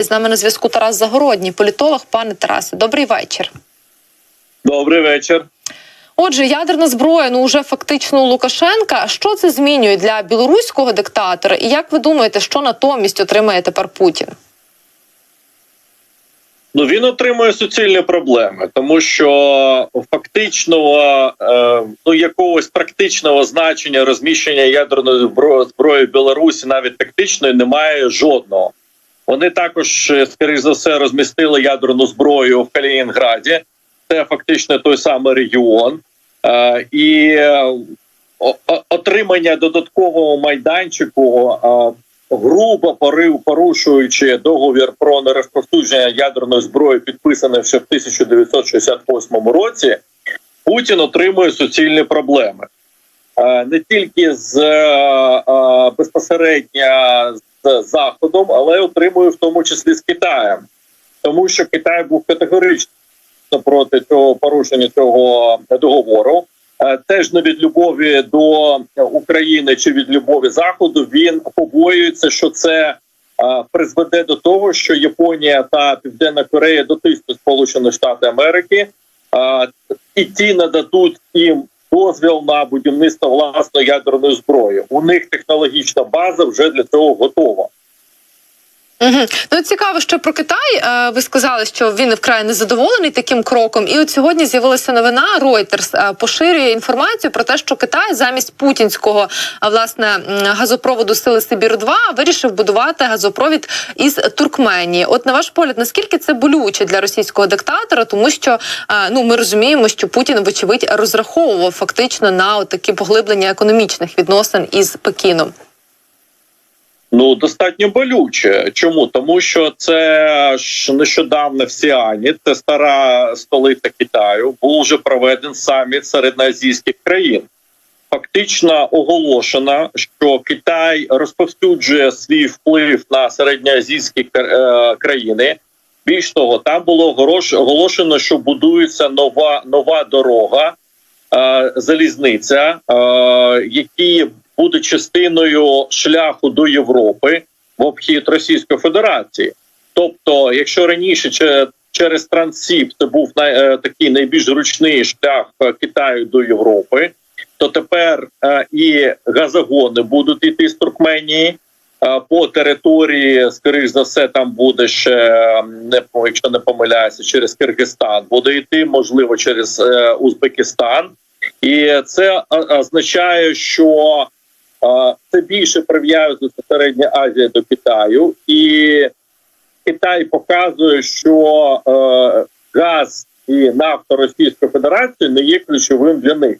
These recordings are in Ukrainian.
З нами на зв'язку Тарас Загородній, політолог. Пане Тарасе, добрий вечір. Добрий вечір. Отже, ядерна зброя ну вже фактично у Лукашенка. Що це змінює для білоруського диктатора? І як ви думаєте, що натомість отримає тепер Путін? Ну він отримує суцільні проблеми, тому що фактичного е, ну якогось практичного значення розміщення ядерної зброї в Білорусі, навіть тактичної, немає жодного. Вони також, е, скоріш за все, розмістили ядерну зброю в Калінінграді. Це фактично той самий регіон, е, і е, отримання додаткового майданчику. е, грубо порив, порушуючи договір про нерозповсюдження ядерної зброї, підписаний ще в 1968 році, Путін отримує суцільні проблеми Е, не тільки з безпосередньо з Заходом, але отримує в тому числі з Китаєм, тому що Китай був категорично проти цього порушення цього договору. Е, Теж не від любові до України чи від любові заходу він побоюється, що це е, призведе до того, що Японія та Південна Корея дотиснуть Сполучені Штати Америки, е, і ті нададуть їм дозвіл на будівництво власної ядерної зброї. У них технологічна база вже для цього готова. Угу. Ну цікаво, що про Китай. Е, ви сказали, що він вкрай незадоволений таким кроком. І от сьогодні з'явилася новина. Reuters е, поширює інформацію про те, що Китай замість путінського а, власне газопроводу Сили Сибір 2 вирішив будувати газопровід із Туркменії. От на ваш погляд, наскільки це болюче для російського диктатора, тому що е, ну ми розуміємо, що Путін вочевидь розраховував фактично на такі поглиблення економічних відносин із Пекіном. Ну достатньо болюче. Чому тому, що це ж нещодавно в Сіані, це стара столиця Китаю, був вже проведений саміт середноазійських країн. Фактично оголошено, що Китай розповсюджує свій вплив на середньоазійські е, країни. Більш того, там було оголошено, що будується нова нова дорога, е, залізниця, е, які буде частиною шляху до Європи в обхід Російської Федерації. Тобто, якщо раніше через Транссіб це був е, такий найбільш зручний шлях е, Китаю до Європи, то тепер е, і газогони будуть йти з Туркменії. По території, скоріш за все, там буде ще не якщо не помиляюся, через Киргизстан буде йти, можливо, через Узбекистан, і це означає, що це більше прив'язується Середня Азія до Китаю, і Китай показує, що е, газ і нафта Російської Федерації не є ключовим для них.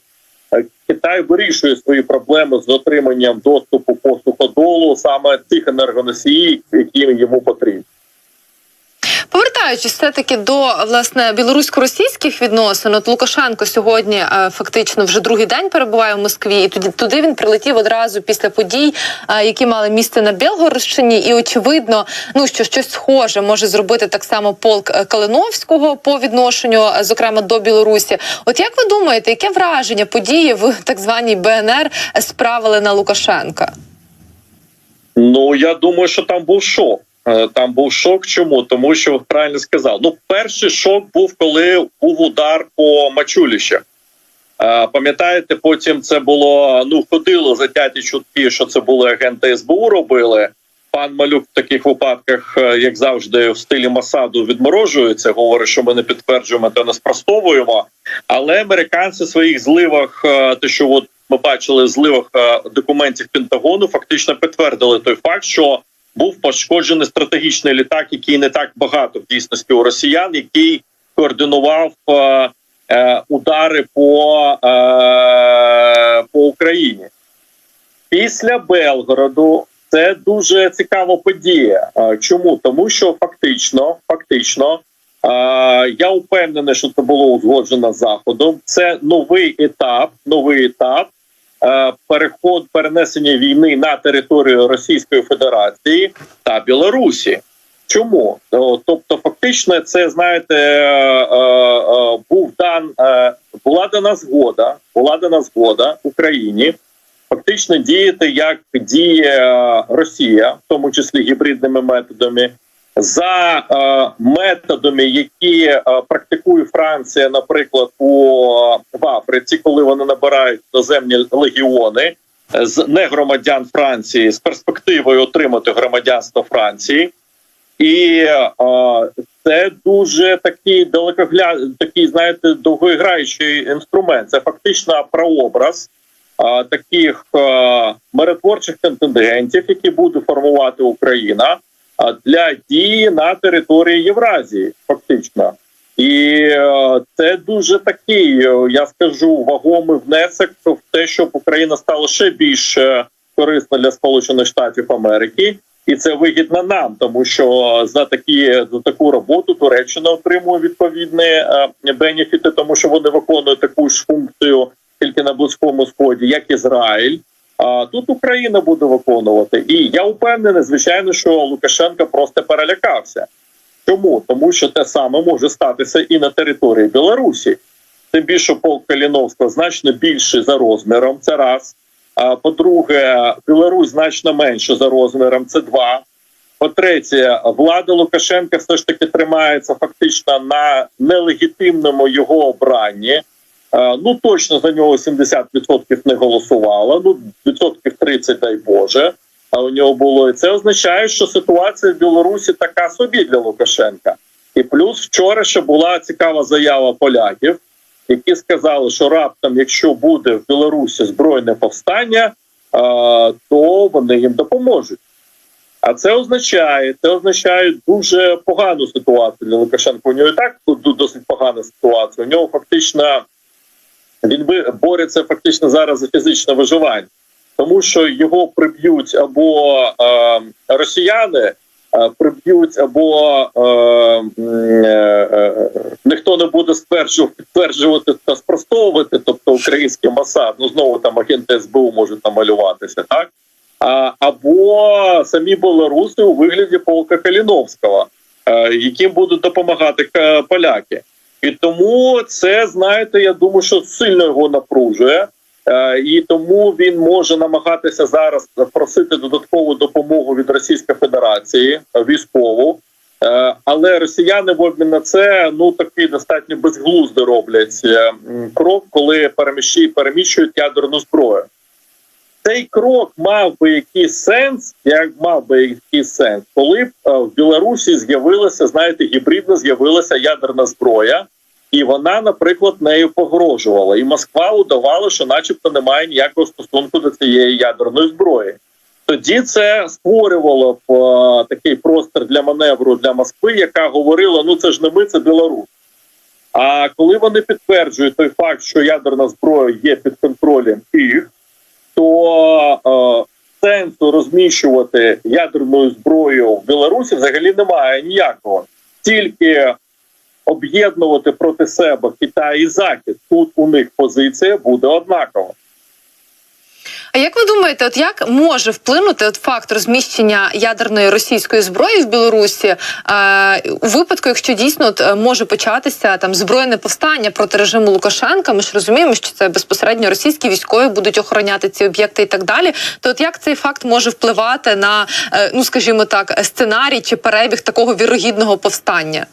Е, Китай вирішує свої проблеми з отриманням доступу по суходолу саме тих енергоносіїв, які йому потрібні. Повертаючись все таки до власне білорусько-російських відносин, от Лукашенко сьогодні е, фактично вже другий день перебуває в Москві, і туди туди він прилетів одразу після подій, е, які мали місце на Білгородщині. І очевидно, ну що щось схоже може зробити так само полк е, Калиновського по відношенню, зокрема до Білорусі. От як ви думаєте, яке враження події в так званій БНР справили на Лукашенка? Ну я думаю, що там був шок. Е, Там був шок. Чому? Тому що правильно сказав. Ну, перший шок був, коли був удар по Мачуліще. Е, Пам'ятаєте, потім це було ну ходило затяті чутки, що це були агенти СБУ робили. Пан Малюк в таких випадках, е, як завжди, в стилі Масаду відморожується. Говорить, що ми не підтверджуємо та не спростовуємо. Але американці в своїх зливах, те, що от ми бачили в зливах документів Пентагону, фактично підтвердили той факт, що був пошкоджений стратегічний літак, який не так багато в дійсності у росіян, який координував е, е, удари по, е, по Україні. Після Белгороду це дуже цікава подія. Е, Чому? Тому що фактично, фактично, е, я впевнений, що це було узгоджено заходом. Це новий етап, новий етап переход перенесення війни на територію Російської Федерації та Білорусі. Чому? Тобто, фактично, це знаєте, е, е, е, був дан е, була дана згода, була дана згода Україні фактично діяти як діє Росія, в тому числі гібридними методами, за е, методами, які е, практикує Франція, наприклад, у в Африці, коли вони набирають іноземні легіони е, з негромадян Франції з перспективою отримати громадянство Франції, і е, це дуже такий далекогляд, такий, знаєте, довгоіграючий інструмент. Це фактично прообраз таких е, миротворчих контингентів, які буде формувати Україна а, для дії на території Євразії, фактично. І е, це дуже такий, е, я скажу, вагомий внесок в те, щоб Україна стала ще більш корисна для Сполучених Штатів Америки, і це вигідно нам, тому що за такі за таку роботу Туреччина отримує відповідні е, бенефіти, тому що вони виконують таку ж функцію тільки на близькому сході, як Ізраїль. А тут Україна буде виконувати, і я впевнений, звичайно, що Лукашенко просто перелякався. Чому? Тому що те саме може статися і на території Білорусі. Тим більше полк Каліновського значно більше за розміром. Це раз. По-друге, Білорусь значно менше за розміром. Це два. По-третє, влада Лукашенка все ж таки тримається фактично на нелегітимному його обранні. Е, Ну точно за нього 70% не голосувало. Ну відсотків 30, дай Боже. А у нього було і це означає, що ситуація в Білорусі така собі для Лукашенка. І плюс вчора ще була цікава заява поляків, які сказали, що раптом, якщо буде в Білорусі збройне повстання, е, то вони їм допоможуть. А це означає, це означає дуже погану ситуацію для Лукашенка. У нього і так досить погана ситуація. У нього фактично він бореться фактично зараз за фізичне виживання, тому що його приб'ють або е, росіяни, е, приб'ють, або е, е, е, ніхто не буде стверджувати, стверджувати та спростовувати, тобто український Масад, ну знову там агенти СБУ можуть намалюватися, так або самі білоруси у вигляді полка Каліновського, е, яким будуть допомагати е, поляки. І тому це знаєте, я думаю, що сильно його напружує, Е, і тому він може намагатися зараз просити додаткову допомогу від Російської Федерації е, військову. Е, Але росіяни в обмін на це ну такий достатньо безглуздо роблять крок, коли переміщують ядерну зброю. Цей крок мав би якийсь сенс, як мав би якийсь сенс, коли б е, в Білорусі з'явилася, знаєте, гібридно з'явилася ядерна зброя, і вона, наприклад, нею погрожувала. І Москва удавала, що, начебто, немає ніякого стосунку до цієї ядерної зброї. Тоді це створювало б е, такий простір для маневру для Москви, яка говорила: ну це ж не ми, це Білорусь. А коли вони підтверджують той факт, що ядерна зброя є під контролем їх, то е, сенсу розміщувати ядерну зброю в Білорусі взагалі немає ніякого. Тільки об'єднувати проти себе Китай і Захід. Тут у них позиція буде однакова. А як ви думаєте, от як може вплинути от факт розміщення ядерної російської зброї в Білорусі е, у випадку, якщо дійсно от, е, може початися там збройне повстання проти режиму Лукашенка? Ми ж розуміємо, що це безпосередньо російські військові будуть охороняти ці об'єкти і так далі. То от як цей факт може впливати на е, ну скажімо так, сценарій чи перебіг такого вірогідного повстання?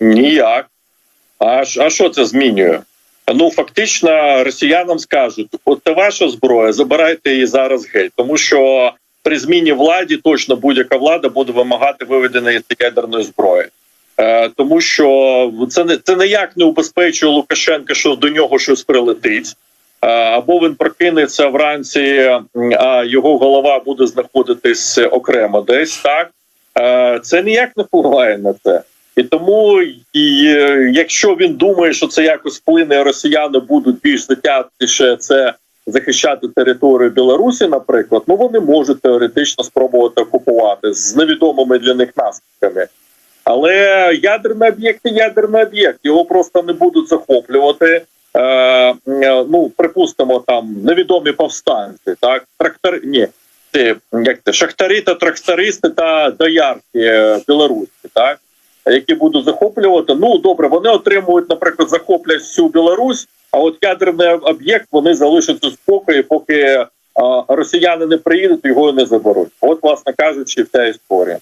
Ніяк. А, а що це змінює? Ну фактично, росіянам скажуть: от це ваша зброя, забирайте її зараз геть, тому що при зміні владі точно будь-яка влада буде вимагати виведення ядерної зброї. Е, тому що це не це ніяк не убезпечує Лукашенка, що до нього щось прилетить. Е, або він прокинеться вранці, а його голова буде знаходитись окремо десь так. Е, Це ніяк не впливає на це. І тому, і, е, якщо він думає, що це якось вплине, росіяни будуть більш затятіше це захищати територію Білорусі, наприклад, ну вони можуть теоретично спробувати окупувати з невідомими для них наслідками. Але ядерний об'єкт є ядерний об'єкт, його просто не будуть захоплювати. Е, е, ну, припустимо, там невідомі повстанці, так трактор, ні, ти, як це, шахтарі та трактористи та доярки е, білоруські, так які будуть захоплювати. Ну добре, вони отримують, наприклад, захоплять всю Білорусь, а от ядерний об'єкт вони залишаться спокою, поки а, росіяни не приїдуть, його не заберуть. От, власне кажучи, вся історія.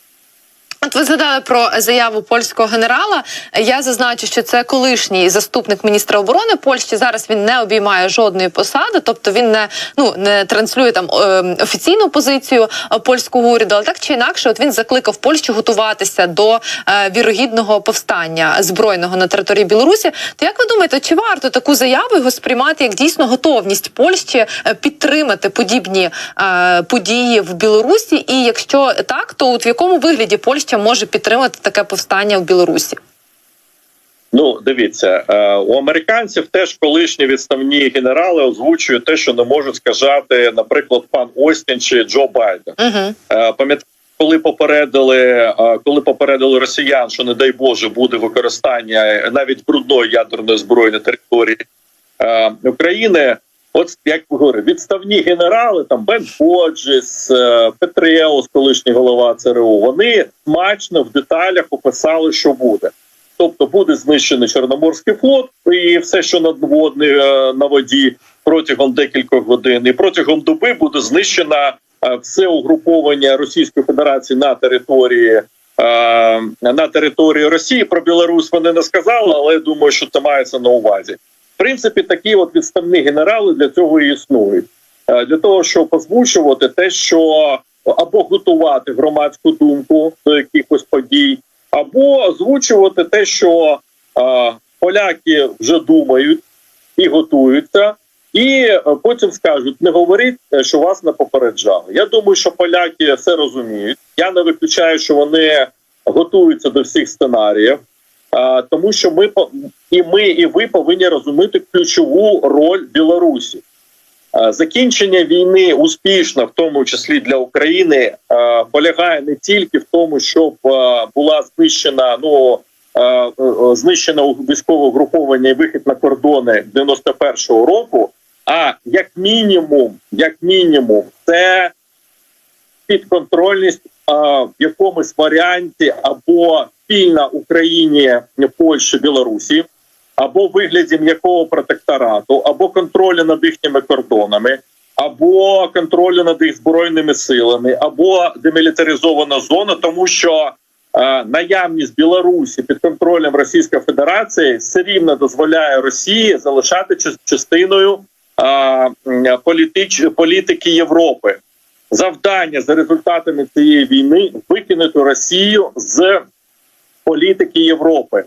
От ви згадали про заяву польського генерала. Я зазначу, що це колишній заступник міністра оборони Польщі. Зараз він не обіймає жодної посади, тобто він не ну не транслює там е, офіційну позицію е, польського уряду. Але так чи інакше, от він закликав Польщу готуватися до е, вірогідного повстання збройного на території Білорусі. То як ви думаєте, чи варто таку заяву його сприймати як дійсно готовність Польщі підтримати подібні події в Білорусі? І якщо так, то от в якому вигляді Польща може підтримати таке повстання в Білорусі? Ну, дивіться, е, у американців теж колишні відставні генерали озвучують те, що не можуть сказати, наприклад, пан Остін чи Джо Байден. Угу. Пам'ятаєте, коли попередили, е, коли попередили росіян, що не дай Боже буде використання навіть брудної ядерної зброї на території України. От як ви говорите, відставні генерали, там Бен Ходжес, е, Петреус, колишній голова ЦРУ, вони смачно в деталях описали, що буде. Тобто буде знищений Чорноморський флот і все, що надводне е, на воді протягом декількох годин, і протягом доби буде знищено е, все угруповання Російської Федерації на території на території Росії. Про Білорусь вони не сказали, але я думаю, що це мається на увазі. В принципі, такі от відставні генерали для цього і існують. Е, Для того, щоб озвучувати те, що або готувати громадську думку до якихось подій, або озвучувати те, що е, поляки вже думають і готуються, і е, потім скажуть: не говоріть, що вас не попереджали. Я думаю, що поляки все розуміють. Я не виключаю, що вони готуються до всіх сценаріїв. Тому що ми і ми, і ви повинні розуміти ключову роль Білорусі. Закінчення війни успішно, в тому числі для України, полягає не тільки в тому, щоб була знищена ну а, е, е, знищено військове угруповання і вихід на кордони 91-го року. А як мінімум, як мінімум, це підконтрольність в якомусь варіанті або спільна Україні, Польщі, Білорусі, або вигляді м'якого протекторату, або контролю над їхніми кордонами, або контролю над їх збройними силами, або демілітаризована зона, тому що е, наявність Білорусі під контролем Російської Федерації все рівно дозволяє Росії залишати частиною е, політич, політики Європи. Завдання за результатами цієї війни викинути Росію з політики Європи.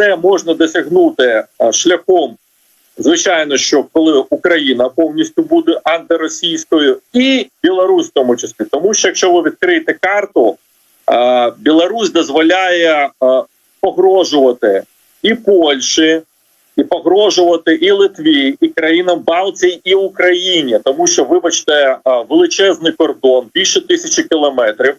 Це можна досягнути е, шляхом, звичайно, що коли Україна повністю буде антиросійською, і Білорусь в тому числі, тому що якщо ви відкриєте карту, е, Білорусь дозволяє е, погрожувати і Польщі, і погрожувати і Литві, і країнам Балтії, і Україні, тому що, вибачте, величезний кордон більше тисячі кілометрів.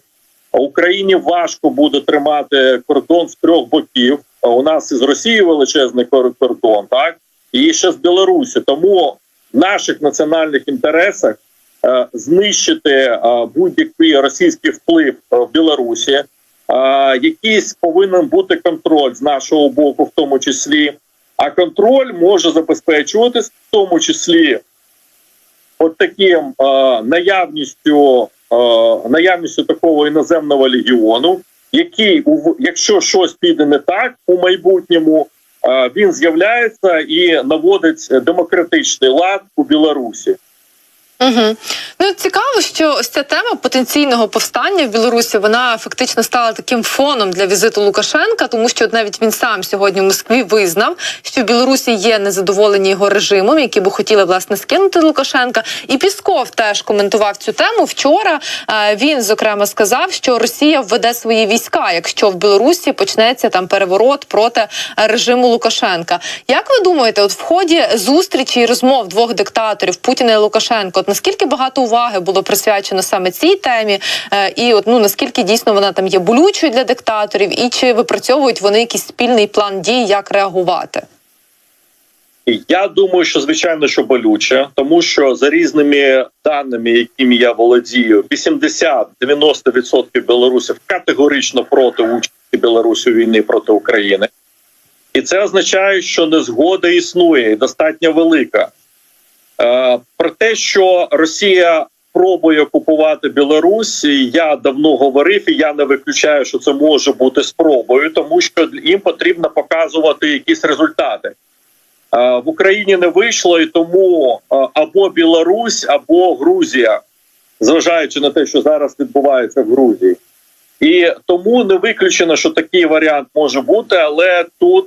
Україні важко буде тримати кордон з трьох боків. У нас із Росією величезний кор- кордон, так і ще з Білорусі. Тому в наших національних інтересах е, знищити е, будь-який російський вплив е, в Білорусі. Е, якийсь повинен бути контроль з нашого боку, в тому числі. А контроль може забезпечуватись в тому числі от таким е, наявністю, наявністю такого іноземного легіону, який, якщо щось піде не так у майбутньому, е, він з'являється і наводить демократичний лад у Білорусі. Угу. Ну цікаво, що ось ця тема потенційного повстання в Білорусі вона фактично стала таким фоном для візиту Лукашенка, тому що навіть він сам сьогодні в Москві визнав, що в Білорусі є незадоволені його режимом, які би хотіли власне скинути Лукашенка. І Пісков теж коментував цю тему вчора. Він зокрема сказав, що Росія введе свої війська, якщо в Білорусі почнеться там переворот проти режиму Лукашенка. Як ви думаєте, от в ході зустрічі і розмов двох диктаторів Путіна і Лукашенка, от наскільки багато уваги було присвячено саме цій темі, е, і от ну наскільки дійсно вона там є болючою для диктаторів, і чи випрацьовують вони якийсь спільний план дій, як реагувати? Я думаю, що звичайно, що болюче, тому що за різними даними, якими я володію, 80-90% білорусів категорично проти участі Білорусі у війни проти України, і це означає, що незгода існує і достатньо велика. Е, про те, що Росія спробує окупувати Білорусь. Я давно говорив, і я не виключаю, що це може бути спробою, тому що їм потрібно показувати якісь результати. Е, В Україні не вийшло, і тому е, або Білорусь, або Грузія, зважаючи на те, що зараз відбувається в Грузії. І тому не виключено, що такий варіант може бути, але тут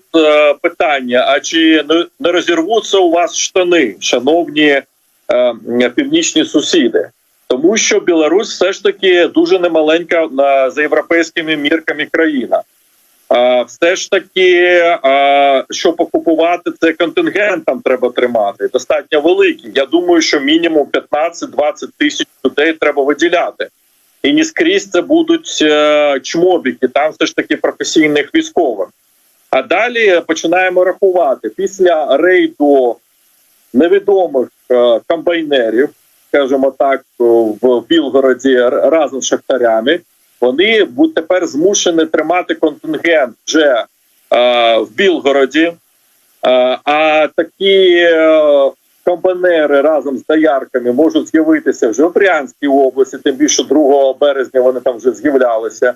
питання: а чи не, розірвуться у вас штани, шановні е, північні сусіди? Тому що Білорусь все ж таки дуже немаленька на за європейськими мірками країна. А, все ж таки, а, щоб окупувати цей контингент, треба тримати достатньо великий. Я думаю, що мінімум 15-20 тисяч людей треба виділяти. І не скрізь це будуть е, чмобіки, там все ж таки професійних військових. А далі починаємо рахувати після рейду невідомих е, комбайнерів, скажімо так, в Білгороді разом з шахтарями. Вони тепер змушені тримати контингент вже е, в Білгороді. Е, а такі е, комбайнери разом з доярками можуть з'явитися вже в Брянській області, тим більше 2 березня вони там вже з'являлися,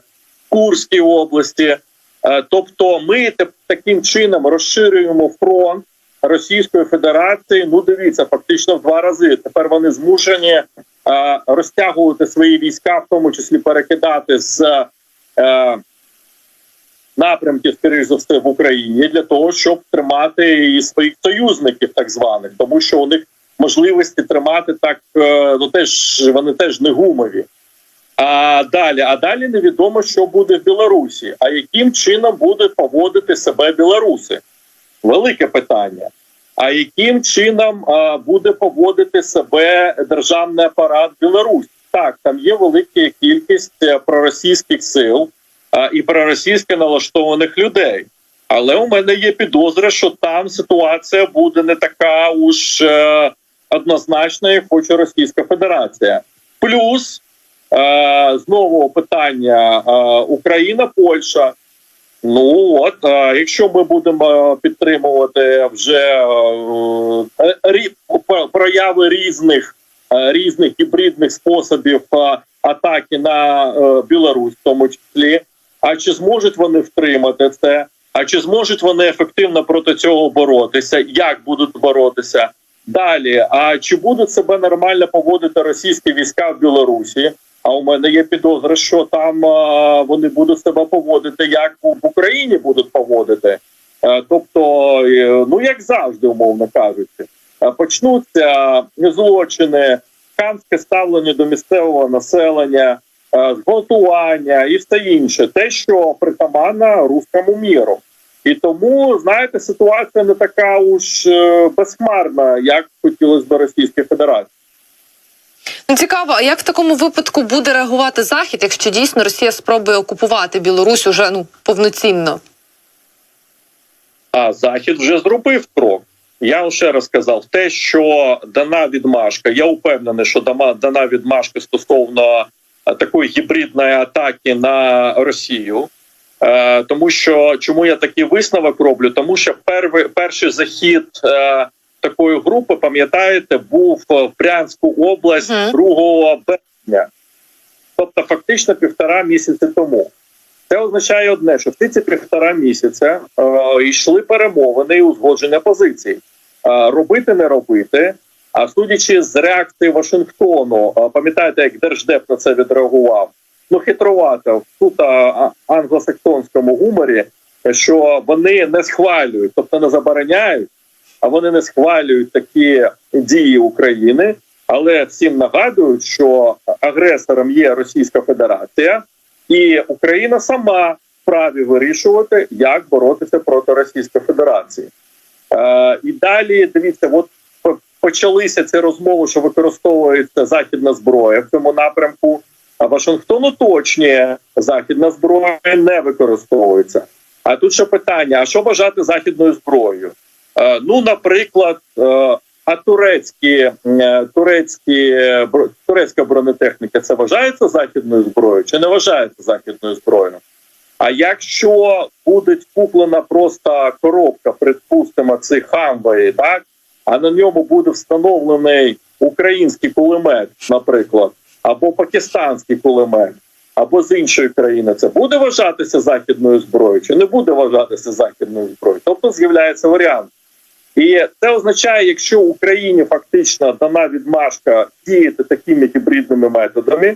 в Курській області. Е, Тобто, ми таким чином розширюємо фронт Російської Федерації. Ну, дивіться, фактично в два рази. Тепер вони змушені е, розтягувати свої війська, в тому числі перекидати з е, напрямків, скоріш за все, в Україні для того, щоб тримати і своїх союзників, так званих, тому що у них можливості тримати так ну теж вони теж не гумові. А далі, а далі невідомо, що буде в Білорусі. А яким чином будуть поводити себе білоруси? Велике питання. А яким чином а, буде поводити себе державний апарат Білорусі? Так, там є велика кількість е, проросійських сил а, і проросійськи налаштованих людей. Але у мене є підозра, що там ситуація буде не така уж е, однозначна, як хоче Російська Федерація. Плюс знову питання е, Україна, Польща. Ну от е, якщо ми будемо підтримувати вже е, е, прояви різних е, різних гібридних способів е, атаки на е, Білорусь, в тому числі, а чи зможуть вони втримати це? А чи зможуть вони ефективно проти цього боротися? Як будуть боротися далі? А чи будуть себе нормально поводити російські війська в Білорусі? А у мене є підозра, що там а, вони будуть себе поводити, як в Україні будуть поводити. Е, Тобто, е, ну як завжди, умовно кажучи, Е, почнуться злочини, хамське ставлення до місцевого населення, е, зґвалтування і все інше, те, що притаманно руському міру. І тому, знаєте, ситуація не така уж е, безхмарна, як хотілося б Російській Федерації. Ну, цікаво, а як в такому випадку буде реагувати Захід, якщо дійсно Росія спробує окупувати Білорусь уже ну повноцінно? А Захід вже зробив крок. Я вам ще раз сказав, те, що дана відмашка, я впевнений, що дана відмашка стосовно е, такої гібридної атаки на Росію. Е, тому що чому я такий висновок роблю? Тому що перший, захід е, такої групи, пам'ятаєте, був в Брянську область Мгм. 2 березня, тобто фактично півтора місяці тому. Це означає одне, що всі ці півтора місяця е, йшли перемовини і узгодження позицій. Е, робити не робити. А судячи з реакції Вашингтону, е, пам'ятаєте, як держдеп на це відреагував? Ну хитрувато в суто а- англосаксонському гуморі, що вони не схвалюють, тобто не забороняють, а вони не схвалюють такі дії України, але всім нагадують, що агресором є Російська Федерація. І Україна сама вправі вирішувати, як боротися проти Російської Федерації. Е, і далі дивіться, от почалися ці розмови, що використовується західна зброя в цьому напрямку. А Вашингтон уточнює, західна зброя не використовується. А тут ще питання: а що вважати західною зброєю? Е, ну, наприклад, е, а турецькі, е, турецькі турецька бронетехніка це вважається західною зброєю чи не вважається західною зброєю? А якщо буде куплена просто коробка, припустимо, цих хамвої, так а на ньому буде встановлений український кулемет, наприклад, або пакистанський кулемет, або з іншої країни, це буде вважатися західною зброєю, чи не буде вважатися західною зброєю? Тобто з'являється варіант. І це означає, якщо Україні фактично дана відмашка діяти такими гібридними методами,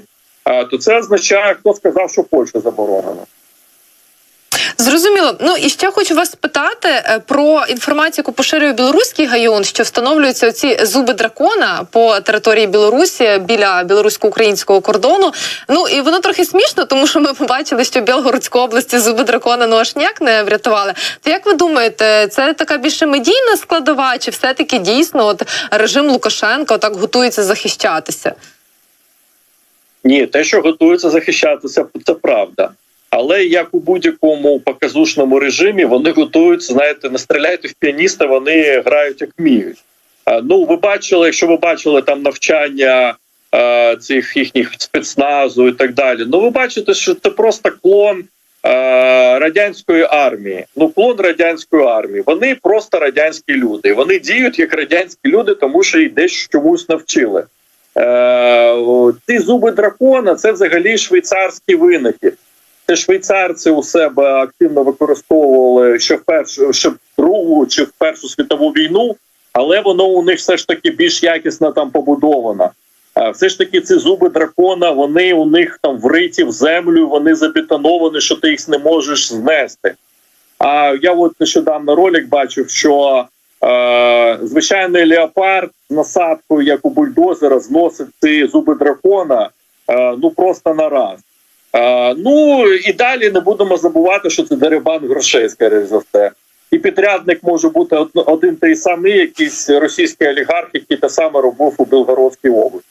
то це означає, хто сказав, що Польща заборонена. Зрозуміло. Ну і ще хочу вас спитати е, про інформацію, яку поширює білоруський гайон, що встановлюються ці зуби дракона по території Білорусі біля білорусько-українського кордону. Ну і воно трохи смішно, тому що ми побачили, що в Білгородській області зуби дракона ну аж ніяк не врятували. То як ви думаєте, це така більше медійна складова, чи все таки дійсно от режим Лукашенка так готується захищатися? Ні, те, що готуються захищатися, це правда. Але як у будь-якому показушному режимі, вони готуються, знаєте, не стріляйте в піаніста, вони грають як вміють. Ну, ви бачили, якщо ви бачили там навчання цих їхніх спецназу і так далі. Ну, ви бачите, що це просто клон радянської армії. Ну, клон радянської армії. Вони просто радянські люди. Вони діють як радянські люди, тому що їх десь чомусь навчили. Е, ці зуби дракона це взагалі швейцарський винахід. Це швейцарці у себе активно використовували ще в першу, ще в другу чи в першу світову війну, але воно у них все ж таки більш якісно там побудовано. Все ж таки, ці зуби дракона, вони у них там вриті в землю, вони забетоновані, що ти їх не можеш знести. А я от нещодавно ролик бачив, що е, звичайний леопард з насадкою, як у бульдозера, зносить ці зуби дракона е, ну просто на раз. Ну і далі не будемо забувати, що це дерибан грошей, скоріш за все. І підрядник може бути один той самий, якийсь російський олігарх, який те саме робив у Білгородській області.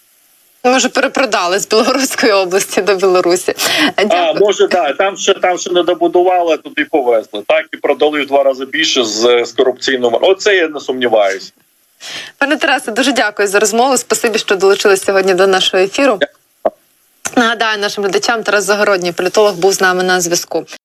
Може, перепродали з Білгородської області до Білорусі. А Дякую. може, да там ще там ще не добудували, туди повезли. Так і продали в два рази більше з, з корупційним. Оце я не сумніваюся. Пане Тарасе, дуже дякую за розмову. Спасибі, що долучились сьогодні до нашого ефіру. Нагадаю нашим глядачам, Тарас Загородній, політолог, був з нами на зв'язку.